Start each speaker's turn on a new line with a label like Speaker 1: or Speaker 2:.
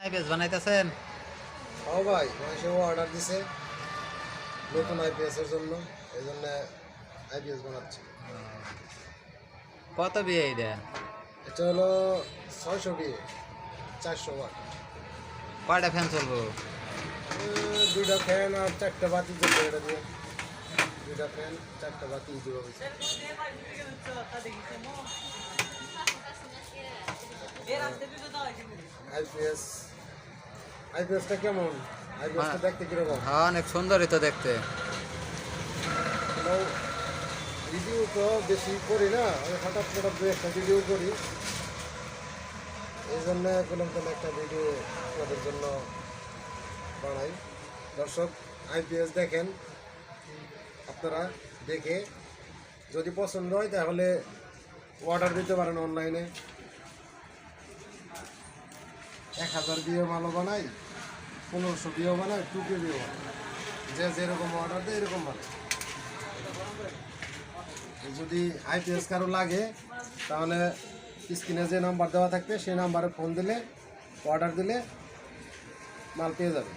Speaker 1: IPS বানাইতেছেন?
Speaker 2: ও ভাই মানুষেও order দিছে নতুন আইপিএস এর জন্য এই জন্য আইপিএস বানাচ্ছি
Speaker 1: কত বিয়ে এইটা?
Speaker 2: এটা হলো ছয়শো বিয়ে চারশো ওয়াট
Speaker 1: কয়টা ফ্যান চলবো?
Speaker 2: দুইটা ফ্যান আর চারটা বাতি চলবে এটা দিয়ে। দুইটা ফ্যান চারটা বাতি দিব। আইপিএস আইপিএসটা কেমন? আইপিএসটা দেখতে কীরকম?
Speaker 1: হ্যাঁ অনেক সুন্দরই তো দেখতে।
Speaker 2: ভিডিও তো বেশি করি না আমি হঠাৎ হঠাৎ দু একটা ভিডিও করি। এই জন্য বললাম তাহলে একটা ভিডিও আপনাদের জন্য বানাই। দর্শক আইপিএস দেখেন আপনারা দেখে যদি পছন্দ হয় তাহলে অর্ডার দিতে পারেন অনলাইনে এক হাজার বিয়ে মালও বানাই, পনেরোশো বিয়েও বানাই টুকে বিয়েও বানাই। যে যেরকম অর্ডার দেয় এরকম বানাই। যদি আইপিএস কারও লাগে, তাহলে স্ক্রিনে যে নাম্বার দেওয়া থাকবে, সেই নাম্বারে ফোন দিলে অর্ডার দিলে মাল পেয়ে যাবে।